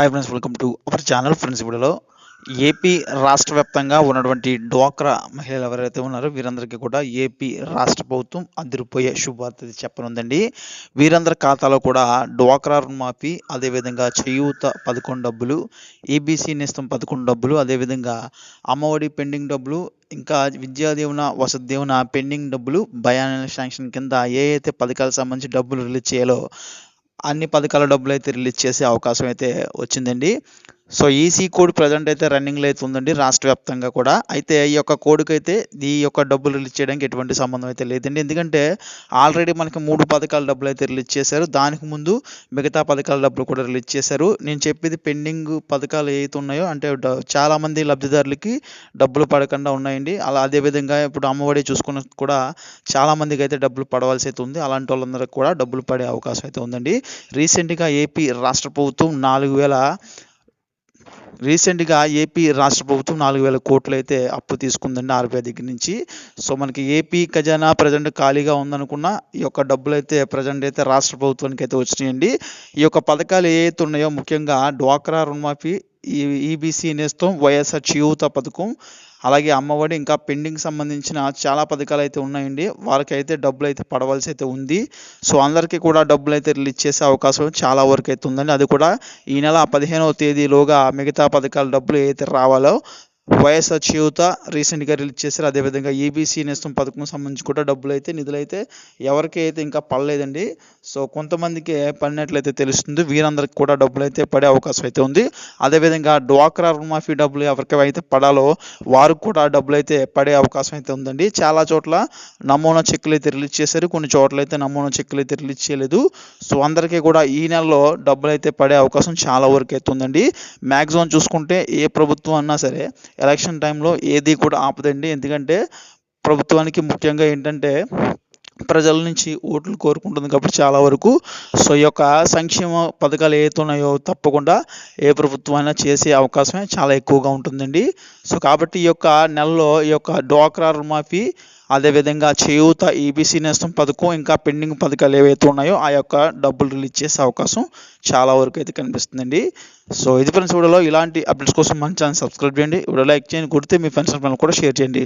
Hi friends welcome to our channel friends వీడియోలో AP రాష్ట్ర వ్యాప్తంగా ఉన్నటువంటి డ్వాక్రా మహిళలు ఎవరైతే ఉన్నారో వీరందరికీ కూడా ఏపీ రాష్ట్ర ప్రభుత్వం అదిరిపోయే శుభార్త చెప్పనుందండి. వీరందరి ఖాతాలో కూడా డ్వాక్రా రుణమాఫీ అదేవిధంగా చేయూత పదకొండు డబ్బులు ఏబీసీ నేస్తం పదకొండు డబ్బులు అదేవిధంగా అమ్మఒడి పెండింగ్ డబ్బులు ఇంకా విద్యా దీవెన వసతి దీవెన పెండింగ్ డబ్బులు బయాన శాంక్షన్ కింద ఏ అయితే పథకాలకు సంబంధించి డబ్బులు రిలీజ్ చేయాలో అన్ని పథకాల డబ్బులు అయితే రిలీజ్ చేసే అవకాశం అయితే వచ్చిందండి. సో ఈసీ కోడ్ ప్రజెంట్ అయితే రన్నింగ్లో అయితే ఉందండి రాష్ట్ర వ్యాప్తంగా కూడా. అయితే ఈ యొక్క కోడ్కి అయితే ఈ యొక్క డబ్బులు రిలీజ్ చేయడానికి ఎటువంటి సంబంధం అయితే లేదండి. ఎందుకంటే ఆల్రెడీ మనకి మూడు పథకాల డబ్బులు అయితే రిలీజ్ చేశారు. దానికి ముందు మిగతా పథకాల డబ్బులు కూడా రిలీజ్ చేశారు. నేను చెప్పేది పెండింగ్ పథకాలు ఏవైతే ఉన్నాయో అంటే చాలామంది లబ్ధిదారులకి డబ్బులు పడకుండా ఉన్నాయండి. అలా అదేవిధంగా ఇప్పుడు అమ్మఒడి చూసుకున్న కూడా చాలామందికి అయితే డబ్బులు పడవలసి అయితే ఉంది. అలాంటి వాళ్ళందరికీ కూడా డబ్బులు పడే అవకాశం అయితే ఉందండి. రీసెంట్గా ఏపీ రాష్ట్ర ప్రభుత్వం నాలుగు వేల రీసెంట్గా ఏపీ రాష్ట్ర ప్రభుత్వం నాలుగు వేల కోట్లు అయితే అప్పు తీసుకుందండి ఆర్బీఐ దగ్గర నుంచి. సో మనకి ఏపీ ఖజానా ప్రజెంట్ ఖాళీగా ఉందనుకున్న ఈ యొక్క డబ్బులు అయితే ప్రజెంట్ అయితే రాష్ట్ర ప్రభుత్వానికి అయితే వచ్చినాయండి. ఈ యొక్క పథకాలు ఏ ఉన్నాయో ముఖ్యంగా డ్వాక్రా రుణమాఫీ ఈబీసీ నేస్తం వైఎస్ఆర్ చేయూత పథకం అలాగే అమ్మఒడి ఇంకా పెండింగ్ సంబంధించిన చాలా పథకాలు అయితే ఉన్నాయండి. వాళ్ళకైతే అయితే డబ్బులు అయితే పడవలసి అయితే ఉంది. సో అందరికీ కూడా డబ్బులు అయితే రిలీజ్ చేసే అవకాశం చాలా వరకు అయితే ఉందండి. అది కూడా ఈ నెల పదిహేనవ తేదీలోగా మిగతా పథకాల డబ్బులు ఏదైతే రావాలో వైఎస్ఆర్ చేయూత రీసెంట్గా రిలీజ్ చేశారు. అదేవిధంగా ఈబీసీ నేస్తం పథకం సంబంధించి కూడా డబ్బులు అయితే నిధులు అయితే ఎవరికి అయితే ఇంకా పడలేదండి. సో కొంతమందికి పడినట్లయితే తెలుస్తుంది. వీరందరికి కూడా డబ్బులు అయితే పడే అవకాశం అయితే ఉంది. అదేవిధంగా డ్వాక్రా రుణమాఫీ డబ్బులు ఎవరికైతే పడాలో వారు కూడా డబ్బులు అయితే పడే అవకాశం అయితే ఉందండి. చాలా చోట్ల నమూనా చెక్కులు అయితే రిలీజ్ చేశారు. కొన్ని చోట్ల అయితే నమూనా చెక్కులు అయితే రిలీజ్ చేయలేదు. సో అందరికీ కూడా ఈ నెలలో డబ్బులు అయితే పడే అవకాశం చాలా వరకు అయితే ఉందండి. మ్యాక్సిమం చూసుకుంటే ఏ ప్రభుత్వం అన్నా సరే ఎలక్షన్ టైంలో ఏది కూడా ఆపదండి. ఎందుకంటే ప్రభుత్వానికి ముఖ్యంగా ఏంటంటే ప్రజల నుంచి ఓట్లు కోరుకుంటుంది కాబట్టి చాలా వరకు సో ఈ యొక్క సంక్షేమ పథకాలు ఏవైతున్నాయో తప్పకుండా ఏ ప్రభుత్వం అయినా చేసే అవకాశమే చాలా ఎక్కువగా ఉంటుందండి. సో కాబట్టి ఈ యొక్క నెలలో ఈ యొక్క డ్వాక్రా రుణమాఫీ అదేవిధంగా చేయూత ఈబీసీ నేస్తం పథకం ఇంకా పెండింగ్ పథకాలు ఏవైతే ఉన్నాయో ఆ యొక్క డబ్బులు రిలీజ్ చేసే అవకాశం చాలా వరకు అయితే కనిపిస్తుందండి. సో ఇది ఫ్రెండ్స్ వీడియోలో ఇలాంటి అప్డేట్స్ కోసం మన ఛానల్ సబ్స్క్రైబ్ చేయండి. వీడియో లైక్ చేయండి. కొడితే మీ ఫ్రెండ్స్ కూడా షేర్ చేయండి.